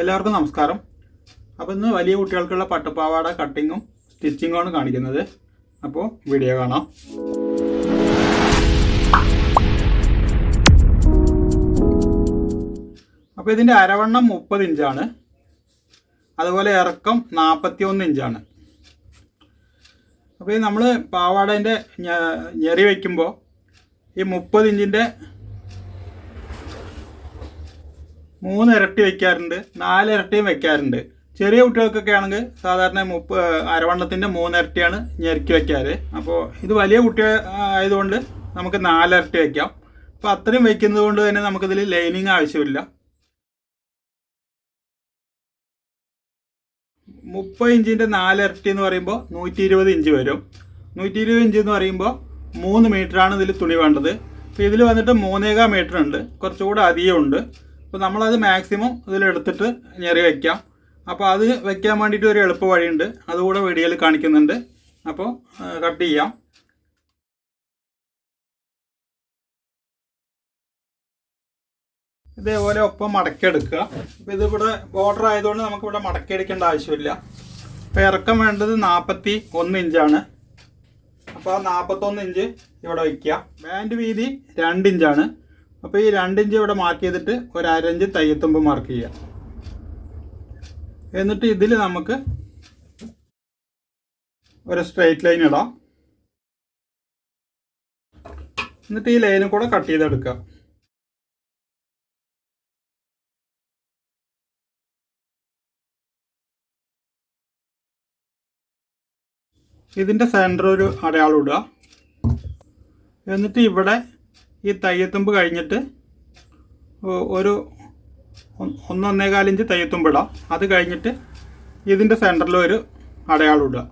എല്ലാവർക്കും നമസ്കാരം. അപ്പോൾ ഇന്ന് വലിയ കുട്ടികൾക്കുള്ള പട്ടുപാവാട കട്ടിങ്ങും സ്റ്റിച്ചിങ്ങുമാണ് കാണിക്കുന്നത്. അപ്പോൾ വീഡിയോ കാണാം. അപ്പോൾ ഇതിന്റെ അരവണ്ണം മുപ്പത് ഇഞ്ചാണ് അതുപോലെ ഇറക്കം നാൽപ്പത്തി ഒന്ന് ഇഞ്ചാണ് അപ്പോൾ നമ്മൾ പാവാടേന്റെ ഞെറി വയ്ക്കുമ്പോൾ ഈ മുപ്പത് ഇഞ്ചിന്റെ മൂന്ന് ഇരട്ടി വെക്കാറുണ്ട് നാല് ഇരട്ടിയും വെക്കാറുണ്ട്. ചെറിയ കുട്ടികൾക്കൊക്കെ ആണെങ്കിൽ സാധാരണ മുപ്പ അരവണ്ണത്തിന്റെ മൂന്നിരട്ടിയാണ് ഞെരുക്കി വെക്കാറ്. അപ്പോൾ ഇത് വലിയ കുട്ടി ആയതുകൊണ്ട് നമുക്ക് നാലിരട്ടി വെക്കാം. അപ്പോൾ അത്രയും വെക്കുന്നത് കൊണ്ട് തന്നെ നമുക്കിതിൽ ലൈനിങ് ആവശ്യമില്ല. മുപ്പത് ഇഞ്ചിന്റെ നാലിരട്ടി എന്ന് പറയുമ്പോൾ നൂറ്റി ഇരുപത് ഇഞ്ച് വരും. നൂറ്റി ഇരുപത് ഇഞ്ച് എന്ന് പറയുമ്പോൾ മൂന്ന് മീറ്ററാണ് ഇതിൽ തുണി വേണ്ടത്. അപ്പോൾ ഇതിൽ വന്നിട്ട് മൂന്നേകാ മീറ്റർ ഉണ്ട് കുറച്ചുകൂടെ അധികം ഉണ്ട് അപ്പോൾ നമ്മളത് മാക്സിമം ഇതിലെടുത്തിട്ട് ഞെറി വയ്ക്കാം അപ്പോൾ അത് വയ്ക്കാൻ വേണ്ടിയിട്ട് ഒരു എളുപ്പ വഴിയുണ്ട്. അതുകൂടെ വീഡിയോയിൽ കാണിക്കുന്നുണ്ട്. അപ്പോൾ കട്ട് ചെയ്യാം. ഇതേപോലെ ഒപ്പം മടക്കിയെടുക്കുക അപ്പോൾ ഇതിവിടെ ബോർഡർ ആയതുകൊണ്ട് നമുക്കിവിടെ മടക്കിയെടുക്കേണ്ട ആവശ്യമില്ല. അപ്പോൾ ഇറക്കം വേണ്ടത് നാൽപ്പത്തി ഒന്ന് ഇഞ്ചാണ്. അപ്പോൾ ആ നാൽപ്പത്തൊന്ന് ഇഞ്ച് ഇവിടെ വയ്ക്കുക ബാൻഡ് വീതി രണ്ട് ഇഞ്ചാണ്. അപ്പോൾ ഈ രണ്ടിഞ്ച് ഇവിടെ മാർക്ക് ചെയ്തിട്ട് ഒരു അരഞ്ച് തയ്യത്തുമ്പ് മാർക്ക് ചെയ്യുക എന്നിട്ട് ഇതിൽ നമുക്ക് ഒരു സ്ട്രെയിറ്റ് ലൈൻ ഇടാം. എന്നിട്ട് ഈ ലൈനും കൂടെ കട്ട് ചെയ്തെടുക്കുക. ഇതിന്റെ സെന്റർ ഒരു അടയാളം ഇടുക. എന്നിട്ട് ഇവിടെ ഈ തയ്യത്തുമ്പ് കഴിഞ്ഞിട്ട് ഒരു ഒന്നൊന്നേകാലിഞ്ച് തയ്യത്തുമ്പ് ഇടാം അത് കഴിഞ്ഞിട്ട് ഇതിന്റെ സെന്ററിൽ ഒരു അടയാളം ഇടുക.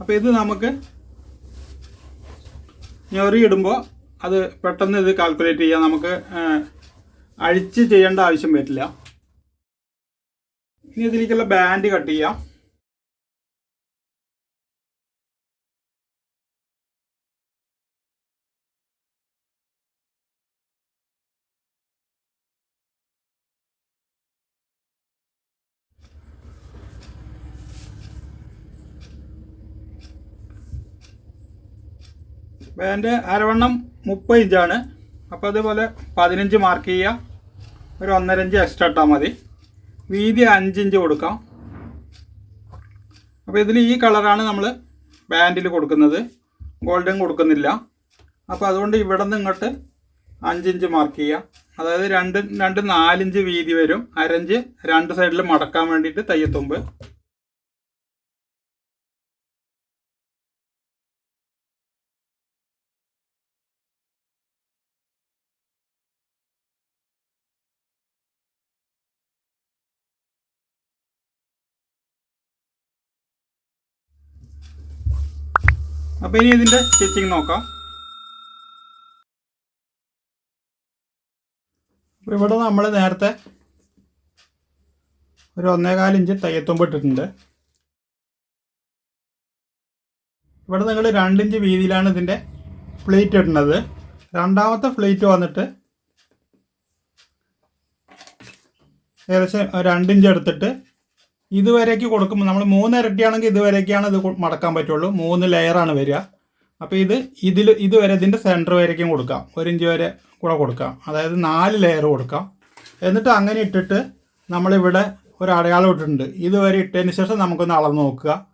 അപ്പോൾ ഇത് നമുക്ക് ഞൊറി ഇടുമ്പോൾ അത് പെട്ടെന്ന് ഇത് കാൽക്കുലേറ്റ് ചെയ്യാം നമുക്ക് അഴിച്ച് ചെയ്യേണ്ട ആവശ്യം വരില്ല. ഇനി ഇതിലേക്കുള്ള ബാൻഡ് കട്ട് ചെയ്യാം. ബാൻഡ് അരവണ്ണം മുപ്പത് ഇഞ്ചാണ്. അപ്പോൾ അതുപോലെ പതിനഞ്ച് മാർക്ക് ചെയ്യുക ഒരു ഒന്നര ഇഞ്ച് എക്സ്ട്രാ ഇട്ടാൽ മതി. വീതി അഞ്ച് ഇഞ്ച് കൊടുക്കാം. അപ്പോൾ ഇതിൽ ഈ കളറാണ് നമ്മൾ ബാൻഡിൽ കൊടുക്കുന്നത്. ഗോൾഡൻ കൊടുക്കുന്നില്ല. അപ്പോൾ അതുകൊണ്ട് ഇവിടെ നിന്ന് ഇങ്ങോട്ട് അഞ്ചിഞ്ച് മാർക്ക് ചെയ്യുക അതായത് രണ്ട് രണ്ട് നാലിഞ്ച് വീതി വരും. അരഞ്ച് രണ്ട് സൈഡിൽ മടക്കാൻ വേണ്ടിയിട്ട് തയ്യത്തുമ്പ്. അപ്പോൾ ഇനി ഇതിന്റെ സ്റ്റിച്ചിങ് നോക്കാം. അപ്പോൾ ഇവിടെ നമ്മൾ നേരത്തെ ഒരു ഒന്നേകാൽ ഇഞ്ച് തയ്യത്തുമ്പ് ഇട്ടിട്ടുണ്ട്. ഇവിടെ നിങ്ങൾ രണ്ടിഞ്ച് വീതിയിലാണ് ഇതിന്റെ പ്ലേറ്റ് ഇടുന്നത്. രണ്ടാമത്തെ പ്ലേറ്റ് വന്നിട്ട് ഏകദേശം രണ്ടിഞ്ച് എടുത്തിട്ട് ഇതുവരേക്ക് കൊടുക്കുമ്പോൾ നമ്മൾ മൂന്ന് ഇരട്ടിയാണെങ്കിൽ ഇതുവരേക്കാണ് ഇത് മടക്കാൻ പറ്റുള്ളൂ. മൂന്ന് ലെയറാണ് വരിക. അപ്പോൾ ഇത് ഇതിൽ ഇതുവരെ ഇതിന്റെ സെന്റർ വരേക്കും കൊടുക്കാം. ഒരു ഇഞ്ച് വരെ കൂടെ കൊടുക്കാം. അതായത് നാല് ലെയർ കൊടുക്കാം. എന്നിട്ട് അങ്ങനെ ഇട്ടിട്ട് നമ്മളിവിടെ ഒരു അടയാളം ഇട്ടിട്ടുണ്ട്. ഇതുവരെ ഇട്ടതിന് ശേഷം നമുക്കൊന്ന് അളന്ന് നോക്കുക.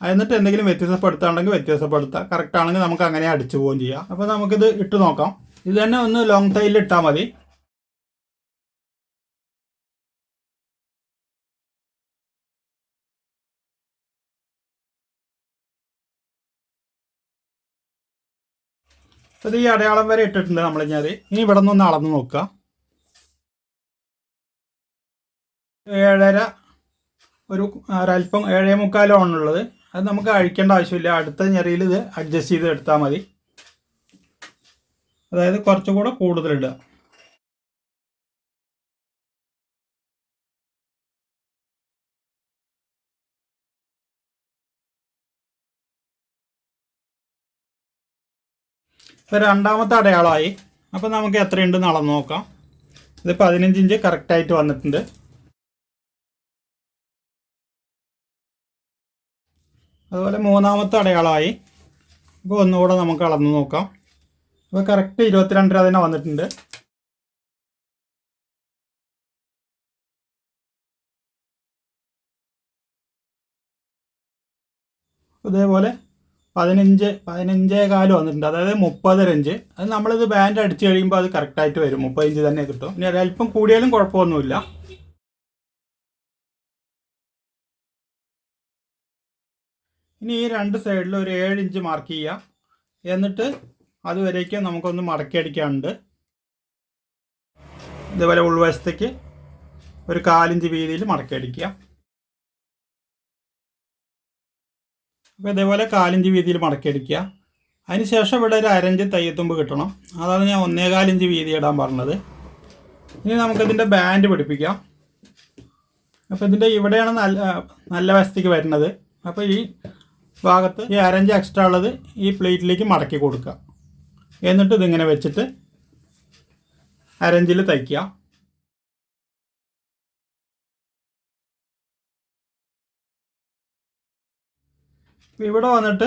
എന്നിട്ട് എന്തെങ്കിലും വ്യത്യാസപ്പെടുത്താണെങ്കിൽ വ്യത്യാസപ്പെടുത്താം കറക്റ്റ് ആണെങ്കിൽ നമുക്ക് അങ്ങനെ അടിച്ചു പോവുകയും ചെയ്യാം. അപ്പോൾ നമുക്കിത് ഇട്ട് നോക്കാം. ഇത് തന്നെ ഒന്ന് ലോങ് തൈലിൽ ഇട്ടാൽ മതി. അത് ഈ അടയാളം വരെ ഇട്ടിട്ടുണ്ട് നമ്മൾ ഞാൻ ഇനി ഇവിടെ നിന്ന് അളന്ന് നോക്കുക. ഏഴര ഒരു ഒരല്പം ഏഴേ മുക്കാലോ ആണുള്ളത് അത് നമുക്ക് അഴിക്കേണ്ട ആവശ്യമില്ല. അടുത്ത ഞെറിയിൽ ഇത് അഡ്ജസ്റ്റ് ചെയ്ത് എടുത്താൽ മതി. അതായത് കുറച്ചുകൂടെ കൂടുതൽ രണ്ടാമത്തെ അടയാളമായി. അപ്പോൾ നമുക്ക് എത്രയുണ്ട് അളന്ന് നോക്കാം. ഇത് പതിനഞ്ച് ഇഞ്ച് കറക്റ്റായിട്ട് വന്നിട്ടുണ്ട്. അതുപോലെ മൂന്നാമത്തെ അടയാളമായി. ഇപ്പോൾ ഒന്നുകൂടെ നമുക്ക് അളന്ന് നോക്കാം. ഇപ്പോൾ കറക്റ്റ് ഇരുപത്തിരണ്ടര തന്നെ വന്നിട്ടുണ്ട്. ഇതേപോലെ പതിനഞ്ച് പതിനഞ്ചേ കാൽ വന്നിട്ടുണ്ട്. അതായത് മുപ്പതര ഇഞ്ച്. അത് നമ്മളിത് ബാൻഡ് അടിച്ച് കഴിയുമ്പോൾ അത് കറക്റ്റായിട്ട് വരും. മുപ്പത് ഇഞ്ച് തന്നെ കിട്ടും. ഇനി അല്പം കൂടിയാലും കുഴപ്പമൊന്നുമില്ല. ഇനി ഈ രണ്ട് സൈഡിൽ ഒരു ഏഴ് ഇഞ്ച് മാർക്ക് ചെയ്യുക എന്നിട്ട് അതുവരേക്കും നമുക്കൊന്ന് മടക്കി അടിക്കാനുണ്ട്. ഇതേപോലെ ഉൾവശത്തേക്ക് ഒരു കാലിഞ്ച് വീതിയിൽ മടക്കി അടിക്കുക. അപ്പോൾ ഇതേപോലെ കാലിഞ്ച് വീതിയിൽ മടക്കി അടിക്കുക അതിനുശേഷം ഇവിടെ ഒരു അരഞ്ച് തയ്യത്തുമ്പ് കിട്ടണം. അതാണ് ഞാൻ ഒന്നേകാലിഞ്ച് വീതി ഇടാൻ പറഞ്ഞത്. ഇനി നമുക്കിതിന്റെ ബാൻഡ് പിടിപ്പിക്കാം. അപ്പോൾ ഇതിന്റെ ഇവിടെയാണ് നല്ല നല്ല വശത്തേക്ക് വരുന്നത്. അപ്പോൾ ഈ ഭാഗത്ത് ഈ അരഞ്ച് എക്സ്ട്രാ ഉള്ളത് ഈ പ്ലേറ്റിലേക്ക് മടക്കി കൊടുക്കുക. എന്നിട്ട് ഇതിങ്ങനെ വെച്ചിട്ട് അരഞ്ചിൽ തയ്ക്കുക. ഇവിടെ വന്നിട്ട്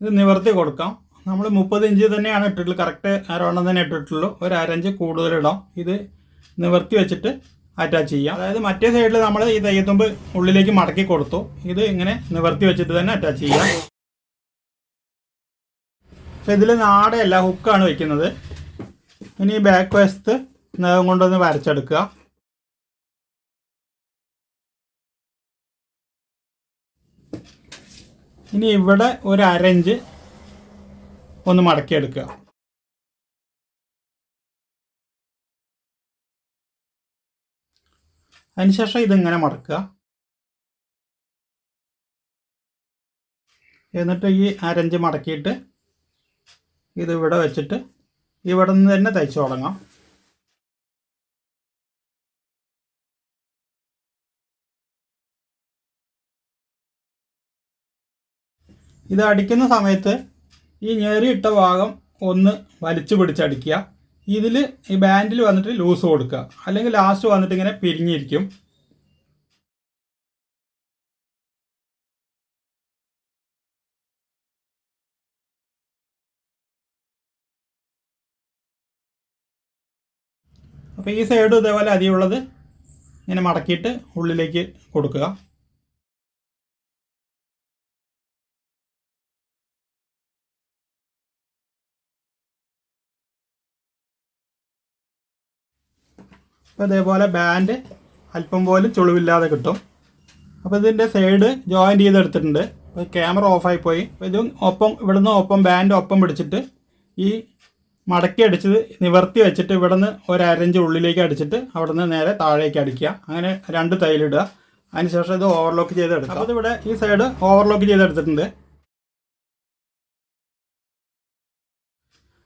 ഇത് നിവർത്തി കൊടുക്കാം. നമ്മൾ മുപ്പത് ഇഞ്ച് തന്നെയാണ് ഇട്ടിട്ടുള്ളത്. കറക്റ്റ് അരവണ്ണം തന്നെ ഇട്ടിട്ടുള്ളൂ. ഒരു അരഞ്ച് കൂടുതലിടാം. ഇത് നിവർത്തി വെച്ചിട്ട് അറ്റാച്ച് ചെയ്യാം. അതായത് മറ്റേ സൈഡിൽ നമ്മൾ ഈ തയ്യത്തുമ്പ് ഉള്ളിലേക്ക് മടക്കി കൊടുത്തു. ഇത് ഇങ്ങനെ നിവർത്തി വെച്ചിട്ട് തന്നെ അറ്റാച്ച് ചെയ്യാം. പക്ഷെ ഇതിൽ നാടയല്ല ഹുക്കാണ് വെക്കുന്നത്. ഇനി ബാക്ക് വശത്ത് നഖം കൊണ്ടൊന്ന് വരച്ചെടുക്കുക. ഇനി ഇവിടെ ഒരു അരഞ്ച് ഒന്ന് മടക്കിയെടുക്കുക. അതിനുശേഷം ഇതിങ്ങനെ മടക്കുക. എന്നിട്ട് ഈ അരഞ്ച് മടക്കിയിട്ട് ഇത് ഇവിടെ വെച്ചിട്ട് ഇവിടെ നിന്ന് തന്നെ തയ്ച്ചു തുടങ്ങാം. ഇത് അടിക്കുന്ന സമയത്ത് ഈ ഞെറിയിട്ട ഭാഗം ഒന്ന് വലിച്ചു പിടിച്ചടിക്കുക ഇതിൽ ഈ ബാൻഡിൽ വന്നിട്ട് ലൂസ് കൊടുക്കുക. അല്ലെങ്കിൽ ലാസ്റ്റ് വന്നിട്ട് ഇങ്ങനെ പിരിഞ്ഞിരിക്കും. അപ്പോൾ ഈ സൈഡും ഇതേപോലെ അതിയുള്ളത് ഇങ്ങനെ മടക്കിയിട്ട് ഉള്ളിലേക്ക് കൊടുക്കുക. അപ്പോൾ ഇതേപോലെ ബാൻഡ് അല്പം പോലും ചുളിവില്ലാതെ കിട്ടും. അപ്പോൾ ഇതിന്റെ സൈഡ് ജോയിന്റ് ചെയ്തെടുത്തിട്ടുണ്ട്. അപ്പോൾ ക്യാമറ ഓഫായി പോയി. ഇതും ഒപ്പം ഇവിടുന്ന് ഒപ്പം ബാൻഡ് ഒപ്പം പിടിച്ചിട്ട് ഈ മടക്കി അടിച്ചത് നിവർത്തി വെച്ചിട്ട് ഇവിടുന്ന് ഒരു അരഞ്ച് ഉള്ളിലേക്ക് അടിച്ചിട്ട് അവിടുന്ന് നേരെ താഴേക്ക് അടിക്കുക. അങ്ങനെ രണ്ട് തൈലിടുക. അതിനുശേഷം ഇത് ഓവർലോക്ക് ചെയ്തെടുക്കുക. അപ്പോൾ ഇവിടെ ഈ സൈഡ് ഓവർലോക്ക് ചെയ്തെടുത്തിട്ടുണ്ട്.